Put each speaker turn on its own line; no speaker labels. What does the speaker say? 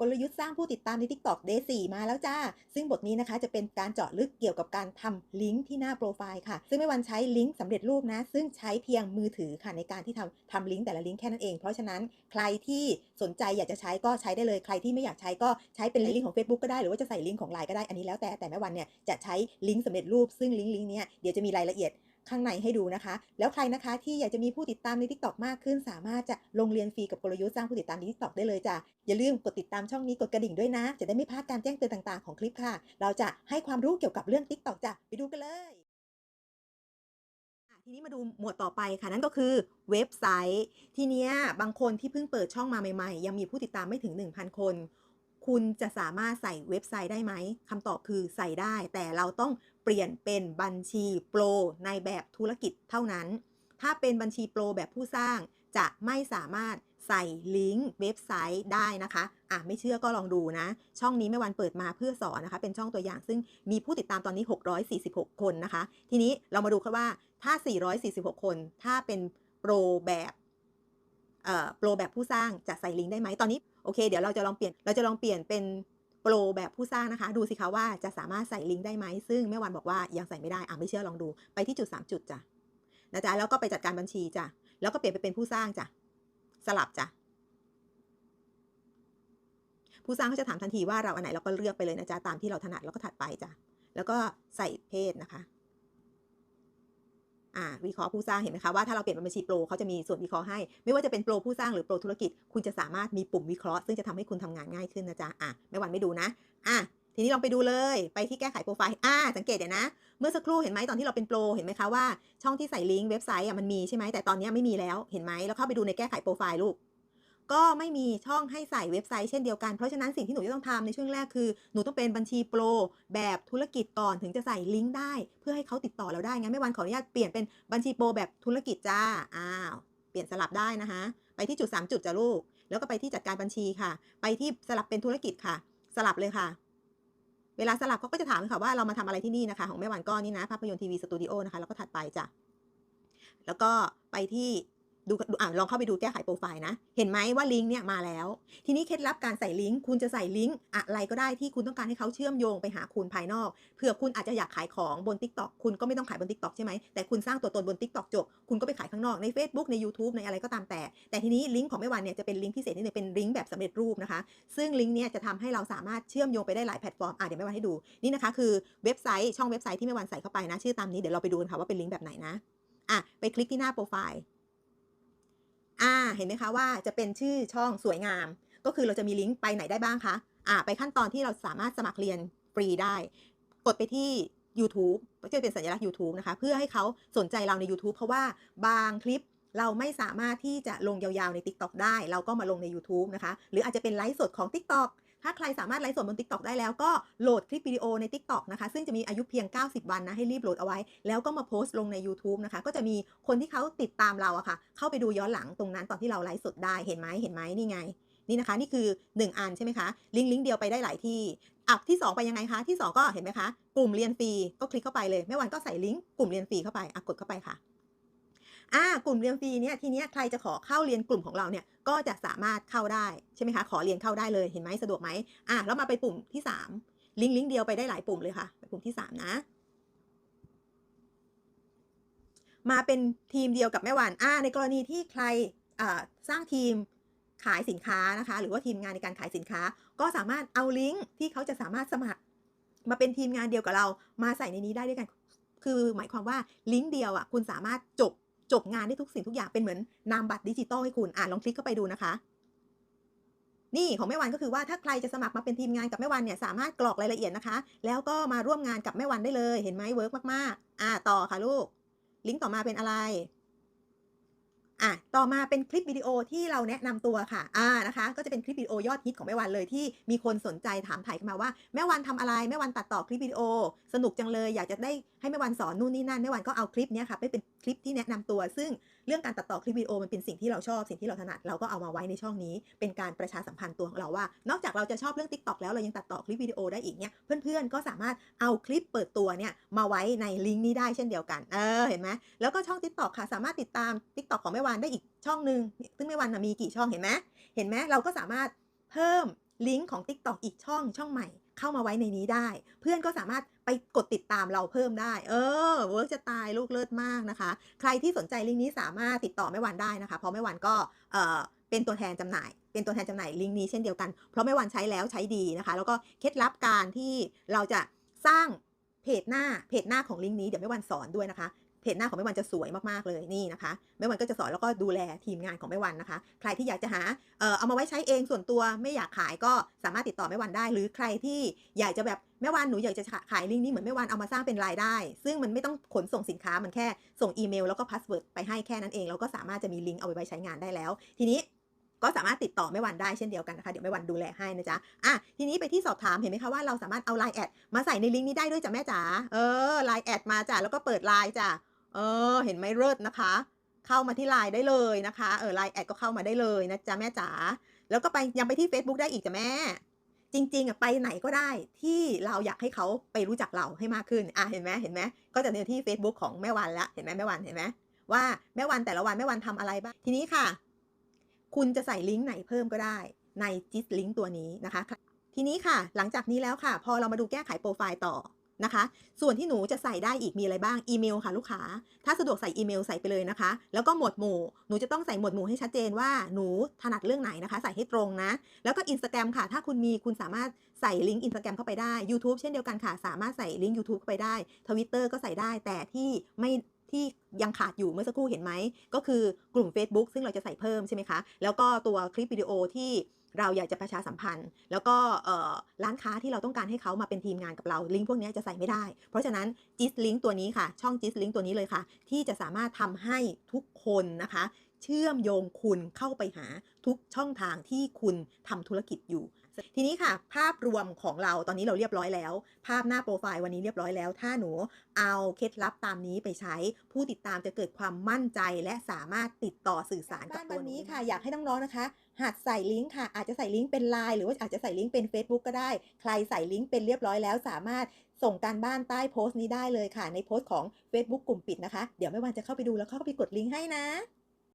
กลยุทธ์สร้างผู้ติดตามใน TikTok Day 4มาแล้วจ้า ซึ่งบทนี้นะคะจะเป็นการเจาะลึกเกี่ยวกับการทำลิงก์ที่หน้าโปรไฟล์ค่ะ ซึ่งไม่วันใช้ลิงก์สำเร็จรูปนะ ซึ่งใช้เพียงมือถือค่ะในการที่ทำทำลิงก์แต่ละลิงก์แค่นั้นเอง เพราะฉะนั้นใครที่สนใจอยากจะใช้ก็ใช้ได้เลย ใครที่ไม่อยากใช้ก็ใช้เป็นลิงก์ของ Facebook ก็ได้ หรือว่าจะใส่ลิงก์ของ Line ก็ได้ อันนี้แล้วแต่ แต่แม่วันเนี่ยจะใช้ลิงก์สำเร็จรูป ซึ่งลิงก์ลิงก์เนี้ยเดี๋ยวจะมีรายละเอียด ข้างในให้ดูนะคะ แล้วใครนะคะที่อยากจะมีผู้ติดตามใน TikTok มากขึ้น สามารถจะลงเรียนฟรีกับกลยุทธ์สร้างผู้ติดตามใน TikTok ได้เลยจ้ะอย่าลืมกดติดตามช่องนี้กดกระดิ่งด้วยนะ จะได้ไม่พลาดการแจ้งเตือนต่างๆของคลิปค่ะ เราจะให้ความรู้เกี่ยวกับเรื่อง TikTok จ้ะไปดูกันเลยทีนี้มาดูหมวดต่อไปค่ะ นั่นก็คือเว็บไซต์ ทีเนี้ยบางคนที่เพิ่งเปิดช่องมาใหม่ๆ ยังมีผู้ติดตามไม่ถึง 1,000 คน คุณจะสามารถใส่เว็บไซต์ได้ไหมคำตอบคือใส่ได้ แต่เราต้อง เปลี่ยนเป็นบัญชีโปรในแบบธุรกิจเท่านั้น ถ้าเป็นบัญชีโปรแบบผู้สร้าง จะไม่สามารถใส่ลิงก์เว็บไซต์ได้นะคะ อะไม่เชื่อก็ลองดูนะ ช่องนี้แม่วันเปิดมาเพื่อสอนนะคะ เป็นช่องตัวอย่างซึ่งมีผู้ติดตามตอนนี้ 646 คนนะคะ ทีนี้เรามาดูกันว่าถ้า 446 คน ถ้าเป็นโปรแบบเอ่อโปรแบบผู้สร้างจะใส่ลิงก์ได้ไหมตอนนี้โอเค เดี๋ยวเราจะลองเปลี่ยนเราจะลองเปลี่ยนเป็น โปรแบบผู้สร้างนะคะ ดูสิคะว่าจะสามารถใส่ลิงก์ได้ไหม ซึ่งแม่วันบอกว่ายังใส่ไม่ได้ อะไม่เชื่อลองดู ไปที่จุด 3 จุดจ้ะนะจ๊ะ แล้วก็ไปจัดการบัญชีจ้ะ แล้วก็เปลี่ยนไปเป็นผู้สร้างจ้ะ สลับจ้ะ ผู้สร้างเขาจะถามทันทีว่าเราอันไหนเราก็เลือกไปเลยนะจ๊ะ ตามที่เราถนัดแล้วก็ถัดไปจ้ะ แล้วก็ใส่เพศนะคะ อ่าวิเคราะห์ผู้สร้างเห็นไหมคะว่าถ้าเราเปลี่ยนเป็นบัญชีโปรเขาจะมีส่วนวิเคราะห์ให้ ไม่ว่าจะเป็นโปรผู้สร้างหรือโปรธุรกิจ คุณจะสามารถมีปุ่มวิเคราะห์ซึ่งจะทำให้คุณทำงานง่ายขึ้นนะจ๊ะอะไม่หวันไม่ดูนะอะทีนี้ลองไปดูเลยไปที่แก้ไขโปรไฟล์อ่าสังเกตเดี๋ยวนะ เมื่อสักครู่เห็นไหมตอนที่เราเป็นโปรเห็นไหมคะว่าช่องที่ใส่ลิงก์เว็บไซต์อะมันมีใช่ไหมแต่ตอนนี้ไม่มีแล้วเห็นไหมแล้วเข้าไปดูในแก้ไขโปรไฟล์ลูก ก็ไม่มีช่องให้ใส่เว็บไซต์เช่นเดียวกัน เพราะฉะนั้นสิ่งที่หนูจะต้องทำในช่วงแรกคือ หนูต้องเป็นบัญชีโปรแบบธุรกิจก่อนถึงจะใส่ลิงก์ได้ เพื่อให้เขาติดต่อเราได้ งั้นไม่วันขออนุญาตเปลี่ยนเป็นบัญชีโปรแบบธุรกิจจ้า อ้าว เปลี่ยนสลับได้นะคะ ไปที่จุด 3 จุดจ้ะลูก แล้วก็ไปที่จัดการบัญชีค่ะ ไปที่สลับเป็นธุรกิจค่ะ สลับเลยค่ะเวลาสลับเขาก็จะถามค่ะว่าเรามาทำอะไรที่นี่นะคะ ของแม่วันก้อนนี่นะ ภาพยนตร์ทีวีสตูดิโอนะคะ แล้วก็ถัดไปจ้ะ แล้วก็ไปที่ ดูอ่าลองเข้าไปดูแก้ไขโปรไฟล์นะ เห็นไหมว่าลิงก์เนี่ยมาแล้ว ทีนี้เคล็ดลับการใส่ลิงก์คุณจะใส่ลิงก์อะไรก็ได้ที่คุณต้องการให้เขาเชื่อมโยงไปหาคุณภายนอกเผื่อคุณอาจจะอยากขายของบน Tik t o อกคุณก็ไม่ต้องขายบน Tik t o อกใช่ไหมแต่คุณสร้างตัวตนบน Tik t o อกจบคุณก็ไปขายข้างนอกใน Facebook ใน YouTube ในอะไรก็ตามแต่ แต่ทีนี้ลิงก์ของแม่วันเนี่ยจะเป็นลิงก์พิเศษนิดนึงเป็นลิงก์แบบสำเร็จรูปนะคะ ซึ่งลิงก์เนี่ยจะทำให้เราสามารถเชื่อมโยงไปได้หลายแพลตฟอร์มอะเดี๋ยวแม่วันให้ดูนี่นะคะคือเว็บไซต์ช่องเว็บไซต์ที่แม่วันใส่เข้าไปนะชื่อตามนี้เดี๋ยวเราไปดูกันค่ะว่าเป็นลิงก์แบบไหนนะอะไปคลิกที่หน้าโปรไฟล์ อ่าเห็นไหมคะว่าจะเป็นชื่อช่องสวยงาม ก็คือเราจะมีลิงก์ไปไหนได้บ้างคะอ่าไปขั้นตอนที่เราสามารถสมัครเรียนฟรีได้ กดไปที่ YouTube ก็จะเป็นสัญลักษณ์ YouTube นะคะ เพื่อให้เขาสนใจเราใน YouTube เพราะว่าบางคลิปเราไม่สามารถที่จะลงยาวๆใน TikTok ได้ เราก็มาลงใน YouTube นะคะ หรืออาจจะเป็นไลฟ์สดของ TikTok ถ้าใครสามารถไลฟ์สดบน TikTok ได้แล้วก็โหลดคลิปวิดีโอใน TikTok นะคะ ซึ่งจะมีอายุเพียง 90 วันนะ ให้รีบโหลดเอาไว้ แล้วก็มาโพสต์ลงใน YouTube นะคะ ก็จะมีคนที่เขาติดตามเราอะค่ะ เข้าไปดูย้อนหลังตรงนั้นตอนที่เราไลฟ์สดได้เห็นไหมเห็นไหมนี่ไง นี่นะคะ นี่คือ 1 อันใช่ไหมคะลิงก์ลิงก์เดียวไปได้หลายที่อะที่ 2 ไปยังไงคะที่ 2 ก็เห็นไหมคะกลุ่มเรียนฟรีก็คลิกเข้าไปเลยแม่วันก็ใส่ลิงก์กลุ่มเรียนฟรีเข้าไปอะกดเข้าไปค่ะ อ่ากลุ่มเรียนฟรีเนี่ยทีเนี้ยใครจะขอเข้าเรียนกลุ่มของเราเนี่ยก็จะสามารถเข้าได้ใช่ไหมคะขอเรียนเข้าได้เลยเห็นไหมสะดวกไหมอะแล้วมาไปปุ่มที่ 3 ลิงก์ลิงก์เดียวไปได้หลายปุ่มเลยค่ะไปปุ่มที่ 3 นะ มาเป็นทีมเดียวกับแม่วันอ่าในกรณีที่ใครสร้างทีมขายสินค้านะคะ หรือว่าทีมงานในการขายสินค้า ก็สามารถเอาลิงก์ที่เขาจะสามารถสมัคร มาเป็นทีมงานเดียวกับเรามาใส่ในนี้ได้ด้วยกัน คือหมายความว่าลิงก์เดียวอะคุณสามารถจบ จบงานได้ทุกสิ่งทุกอย่างเป็นเหมือนนามบัตรดิจิตอลให้คุณอ่าลองคลิกเข้าไปดูนะคะ นี่ของแม่วันก็คือว่าถ้าใครจะสมัครมาเป็นทีมงานกับแม่วันเนี่ยสามารถกรอกรายละเอียดนะคะ แล้วก็มาร่วมงานกับแม่วันได้เลยเห็นไหมเวิร์กมากๆ อ่าต่อค่ะลูก ลิงก์ต่อมาเป็นอะไรอะ ต่อมาเป็นคลิปวิดีโอที่เราแนะนำตัวค่ะ อ่า นะคะ ก็จะเป็นคลิปวิดีโอยอดฮิตของแม่วันเลยที่มีคนสนใจถามถ่ายกันมาว่าแม่วันทำอะไร แม่วันตัดต่อคลิปวิดีโอ สนุกจังเลย อยากจะได้ให้แม่วันสอนนู่นนี่นั่น แม่วันก็เอาคลิปเนี้ยค่ะไปเป็น ลิปที่แนะนำตัว ซึ่งเรื่องการตัดต่อคลิปวิดีโอมันเป็นสิ่งที่เราชอบสิ่งที่เราถนัดเราก็เอามาไว้ในช่องนี้ เป็นการประชาสัมพันธ์ตัวของเราว่า นอกจากเราจะชอบเรื่อง TikTok แล้วเรายังตัดต่อคลิปวิดีโอได้อีกเนี่ยเพื่อนๆก็สามารถเอาคลิปเปิดตัวเนี่ยมาไว้ในลิงก์นี้ได้เช่นเดียวกันเออเห็นไหมแล้วก็ช่อง TikTok ค่ะ สามารถติดตาม TikTok ของแม่วานได้อีกช่องหนึ่งซึ่งแม่วานมีกี่ช่องเห็นไหมเห็นไหมเราก็สามารถเพิ่มลิงก์ของ TikTok อีกช่องช่องใหม่ เข้ามาไว้ในนี้ได้ เพื่อนก็สามารถไปกดติดตามเราเพิ่มได้ เออเวิร์กจะตายลูกเลิศมากนะคะ ใครที่สนใจลิงก์นี้สามารถติดต่อแม่วันได้นะคะ เพราะแม่วันก็เออเป็นตัวแทนจำหน่าย เป็นตัวแทนจำหน่ายลิงก์นี้เช่นเดียวกัน เพราะแม่วันใช้แล้วใช้ดีนะคะ แล้วก็เคล็ดลับการที่เราจะสร้างเพจหน้าเพจหน้าของลิงก์นี้เดี๋ยวแม่วันสอนด้วยนะคะ เพจหน้าของแม่วันจะสวยมากๆเลยนี่นะคะแม่วันก็จะสอนแล้วก็ดูแลทีมงานของแม่วันนะคะ ใครที่อยากจะหาเอ่อเอามาไว้ใช้เองส่วนตัวไม่อยากขายก็สามารถติดต่อแม่วันได้ หรือใครที่อยากจะแบบแม่วันหนูอยากจะขายลิงก์นี้เหมือนแม่วันเอามาสร้างเป็นรายได้ ซึ่งมันไม่ต้องขนส่งสินค้ามันแค่ส่งอีเมลแล้วก็พาสเวิร์ดไปให้แค่นั้นเองเราก็สามารถจะมีลิงก์เอาไว้ไว้ใช้งานได้แล้ว ทีนี้ก็สามารถติดต่อแม่วันได้เช่นเดียวกันนะคะ เดี๋ยวแม่วันดูแลให้นะจ๊ะ อะ ทีนี้ไปที่สอบถามเห็นไหมคะว่าเราสามารถเอาไลน์แอดมาใส่ในลิงก์นี้ได้ด้วยจ้ะแม่จ๋า เออไลน์แอดมาจ้ะแล้วก็เปิดไลน์จ้ะ เออ เห็นไหมเลิศนะคะ เข้ามาที่ไลน์ได้เลยนะคะ เออไลน์แอดก็เข้ามาได้เลยนะจ๊ะแม่จ๋า แล้วก็ไปยังไปที่ Facebook ได้อีกจ้ะแม่ จริงๆอะไปไหนก็ได้ที่เราอยากให้เขาไปรู้จักเราให้มากขึ้น อะเห็นไหมเห็นไหมก็จะในที่ Facebook ของแม่วันละเห็นไหมแม่วันเห็นไหมว่าแม่วันแต่ละวันแม่วันทำอะไรบ้าง ทีนี้ค่ะ คุณจะใส่ลิงก์ไหนเพิ่มก็ได้ในจิสลิงก์ตัวนี้นะคะ ทีนี้ค่ะ หลังจากนี้แล้วค่ะ พอเรามาดูแก้ไขโปรไฟล์ต่อ นะคะ ส่วนที่หนูจะใส่ได้อีกมีอะไรบ้างอีเมลค่ะลูกค้า ถ้าสะดวกใส่อีเมลใส่ไปเลยนะคะ แล้วก็หมวดหมู่ หนูจะต้องใส่หมวดหมู่ให้ชัดเจนว่าหนูถนัดเรื่องไหนนะคะ ใส่ให้ตรงนะ แล้วก็ Instagram ค่ะ ถ้าคุณมีคุณสามารถใส่ลิงก์ Instagram เข้าไปได้ YouTube เช่นเดียวกันค่ะ สามารถใส่ลิงก์ YouTube เข้าไปได้ Twitter ก็ใส่ได้แต่ที่ไม่ที่ยังขาดอยู่เมื่อสักครู่เห็นไหม ก็คือกลุ่ม Facebook ซึ่งเราจะใส่เพิ่มใช่ไหมคะ แล้วก็ตัวคลิปวิดีโอที่ เราอยากจะประชาสัมพันธ์ แล้วก็ร้านค้าที่เราต้องการให้เขามาเป็นทีมงานกับเราลิงก์พวกนี้จะใส่ไม่ได้ เพราะฉะนั้นจิสลิงก์ตัวนี้ค่ะ ช่องจิสลิงก์ตัวนี้เลยค่ะ ที่จะสามารถทำให้ทุกคนนะคะ เชื่อมโยงคุณเข้าไปหาทุกช่องทางที่คุณทำธุรกิจอยู่ ทีนี้ค่ะ ภาพรวมของเราตอนนี้เราเรียบร้อยแล้ว ภาพหน้าโปรไฟล์วันนี้เรียบร้อยแล้ว ถ้าหนูเอาเคล็ดลับตามนี้ไปใช้ ผู้ติดตามจะเกิดความมั่นใจ และสามารถติดต่อสื่อสารกับตัวนี้ค่ะ อยากให้น้องๆนะคะ หัดใส่ลิงก์ค่ะ อาจจะใส่ลิงก์เป็นไลน์หรือว่าอาจจะใส่ลิงก์เป็น Facebook ก็ได้ ใครใส่ลิงก์เป็นเรียบร้อยแล้วสามารถส่งการบ้านใต้โพสต์นี้ได้เลยค่ะ ในโพสต์ของ Facebook กลุ่มปิดนะคะ เดี๋ยวแม่วันจะเข้าไปดูแล้วเข้าไปกดลิงก์ให้นะ